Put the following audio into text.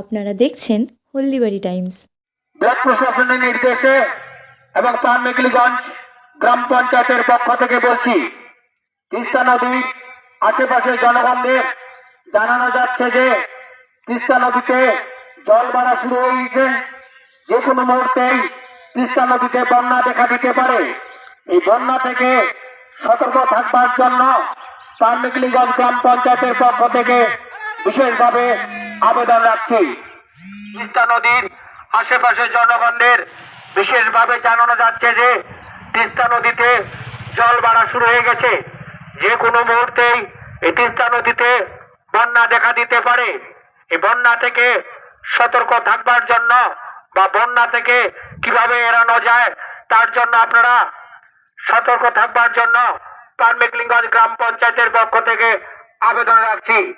আপনারা দেখছেন Haldibari Times. Block প্রশাসনের নির্দেশে এবং পান মেঘলিগঞ্জ গ্রাম পঞ্চায়েতের পক্ষ থেকে বলছি তিস্তা নদীর আশেপাশের জনগণদের জানানো যাচ্ছে যে তিস্তা নদীতে জল বাড়া শুরু হয়েছে। যে কোনো মুহূর্তেই তিস্তা নদীতে বন্যা দেখা দিতে পারে। এই বন্যা থেকে সতর্ক থাকবার জন্য পান মেঘলিগঞ্জ গ্রাম পঞ্চায়েতের পক্ষ থেকে বিশেষভাবে আবেদন রাখছি। তিস্তা নদীর আশেপাশে জনগণদের বিশেষভাবে জানানো যাচ্ছে যে, তিস্তা নদীতে জল বাড়া শুরু হয়ে গেছে। যে কোনো মুহূর্তেই এই তিস্তা নদীতে বন্যা দেখা দিতে পারে। এই বন্যা থেকে সতর্ক থাকবার জন্য বা বন্যা থেকে কীভাবে এড়ানো যায়, তার জন্য আপনারা সতর্ক থাকবার জন্য পারমেকলিঙ্গঞ্জ গ্রাম পঞ্চায়েতের পক্ষ থেকে আবেদন রাখছি।